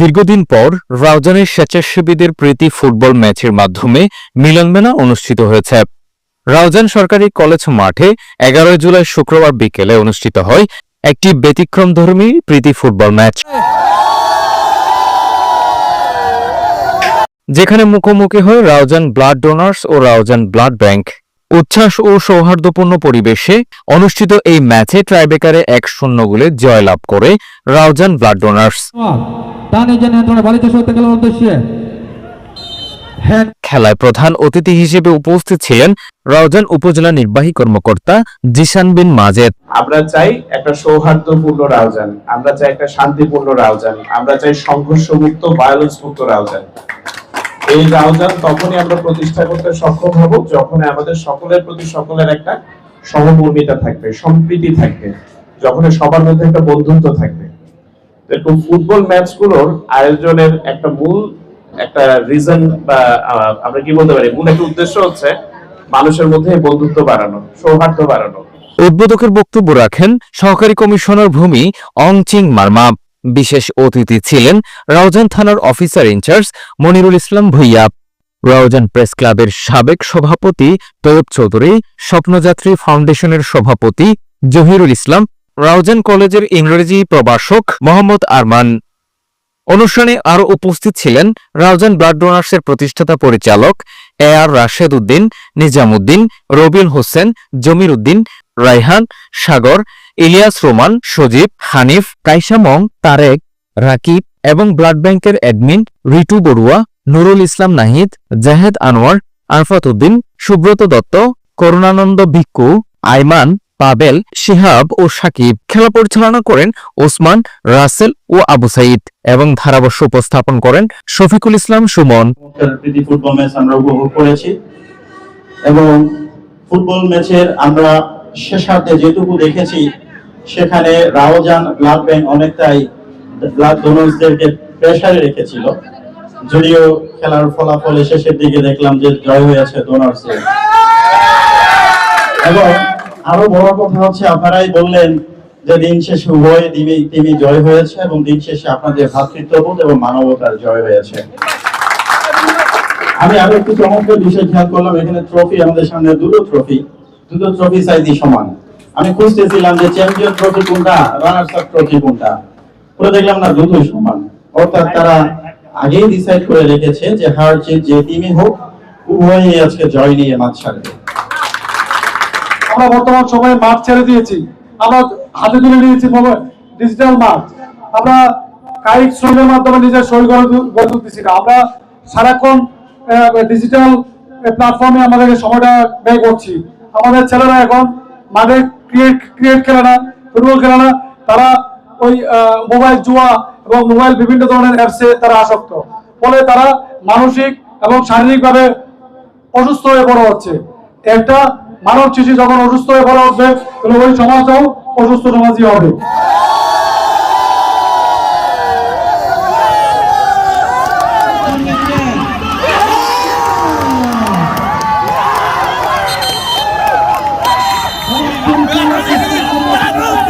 দীর্ঘদিন পর রাউজানের স্বেচ্ছাসেবীদের প্রীতি ফুটবল ম্যাচের মাধ্যমে মিলনমেলা অনুষ্ঠিত হয়েছে। রাউজান সরকারি কলেজ মাঠে এগারোই জুলাই শুক্রবার বিকেলে অনুষ্ঠিত হয় একটি ব্যতিক্রমধর্মী প্রীতি ফুটবল ম্যাচ। যেখানে মুখোমুখি হয় রাউজান ব্লাড ডোনার্স ও রাউজান ব্লাড ব্যাংক। উচ্ছ্বাস ও সৌহার্দ্যপূর্ণ পরিবেশে অনুষ্ঠিত এই ম্যাচে ট্রাইবেকারে এক শূন্য গোলে জয়লাভ করে রাউজান ব্লাড ডোনার্স। হ্যান্ড খেলায় প্রধান অতিথি হিসেবে উপস্থিত ছিলেন রাউজান উপজেলা নির্বাহী কর্মকর্তা জিসান বিন মাজেদ। আমরা চাই একটা সৌহার্দ্যপূর্ণ রাউজান আমরা চাই একটা শান্তিপূর্ণ রাউজান আমরা চাই সংঘর্ষ মুক্ত ভায়োলেন্স মুক্ত রাউজান। এই রাউজান তখনই আমরা প্রতিষ্ঠা করতে সক্ষম হব যখন আমাদের সকলের প্রতি সকলের একটা সহমর্মিতা থাকবে, সম্প্রীতি থাকবে যখন সবার মধ্যে একটা বন্ধুত্ব থাকবে। এরকম ফুটবল ম্যাচগুলোর আয়োজনের একটা মূল, একটা রিজন বা আমরা কি বলতে পারি? মূল একটা উদ্দেশ্য হচ্ছে মানুষের মধ্যে বন্ধুত্ব বাড়ানো, সৌহার্দ্য বাড়ানো। উদ্বোধকের বক্তব্য রাখেন সহকারী কমিশনার ভূমি অংচিং মার্মা। বিশেষ অতিথি ছিলেন রাউজান থানার officer in charge Monirul Islam Bhuiyan. Raozan press ক্লাবের সাবেক সভাপতি তৈয়ব চৌধুরী, স্বপ্নযাত্রী ফাউন্ডেশনের সভাপতি জহিরুল ইসলাম, রাউজান কলেজের ইংরেজি প্রভাষক মোহাম্মদ আরমান। অনুষ্ঠানে আরও উপস্থিত ছিলেন রাউজান ব্লাড ডোনার্সের প্রতিষ্ঠাতা পরিচালক এ আর রাশেদ উদ্দিন, নিজামুদ্দিন, রবিউল হোসেন, জমির উদ্দিন রাইহান সাগর ইলিয়াস রোমান, সজীব, হানিফ কাইসামং তারেক, রাকিব এবং ব্লাড ব্যাংকের অ্যাডমিন রিটু বড়ুয়া, নুরুল ইসলাম নাহিদ, জাহেদ আনোয়ার, আরফাত উদ্দিন, সুব্রত দত্ত, করুণানন্দ ভিক্ষু, আইমান, পাবেল, শিহাব ও সাকিব। খেলা পরিচালনা করেন ওসমান, রাসেল ও আবু সাইদ এবং ধারাবর্ষ উপস্থাপন করেন শফিকুল ইসলাম সুমন। ফুটবল ম্যাচ আমরা উপভোগ করেছি এবং ফুটবল ম্যাচের আমরা শেষার্ধে যেটুকু দেখেছি সেখানে রাওজান ব্লাড ব্যাংক অনেকটাই ব্লাড ডোনার্সদেরকে প্রেসারে রেখেছিল। যদিও খেলার ফলাফলে শেষের দিকে দেখলাম যে জয় হয়েছে ডোনার্সের এবং আরও বড় কথা হচ্ছে, আপনারাই বললেন যে দিন শেষে উভয় টিমই তিনি জয় হয়েছে এবং দিন শেষে আপনাদের ভ্রাতৃত্ববোধ এবং মানবতার জয় হয়েছে। আমি আরও একটু চমৎকার বিষয় খেয়াল করলাম, এখানে ট্রফি আমাদের সামনে, দুটো ট্রফি দুটো ট্রফি সাইজই সমান। আমি খুঁজতেছিলাম যে চ্যাম্পিয়ন ট্রফি কোনটা রানার্স আপ ট্রফি কোনটা। পুরো দেখলাম না, দুটোই সমান। অর্থাৎ তারা আগেই ডিসাইড করে রেখেছে যে হার জিত যে টিমই হোক, উভয়ই আজকে জয় নিয়ে মাঠ ছাড়বে। আমরা বর্তমান সময়ে মাঠ ছেড়ে দিয়েছি। আমরা হাতে তুলে নিয়েছি মোবাইল ডিজিটাল মাঠ। আমরা কায়িক শ্রমের মাধ্যমে নিজের শরীর গড়ে তুলতেছি না। আমরা সারাক্ষণ ডিজিটাল প্ল্যাটফর্মে আমাদের সময়টা ব্যয় করছি। আমাদের ছেলেরা এখন মাঠে ক্রিকেট ক্রিকেট খেলে না, ফুটবল খেলে না, তারা ওই মোবাইল জুয়া এবং মোবাইল বিভিন্ন ধরনের অ্যাপসে তারা আসক্ত। ফলে তারা মানসিক এবং শারীরিকভাবে অসুস্থ হয়ে বড় হচ্ছে। একটা মানব শিশু যখন অসুস্থ হয়ে বড় হচ্ছে, তাহলে ওই সমাজটাও অসুস্থ সমাজই হবে।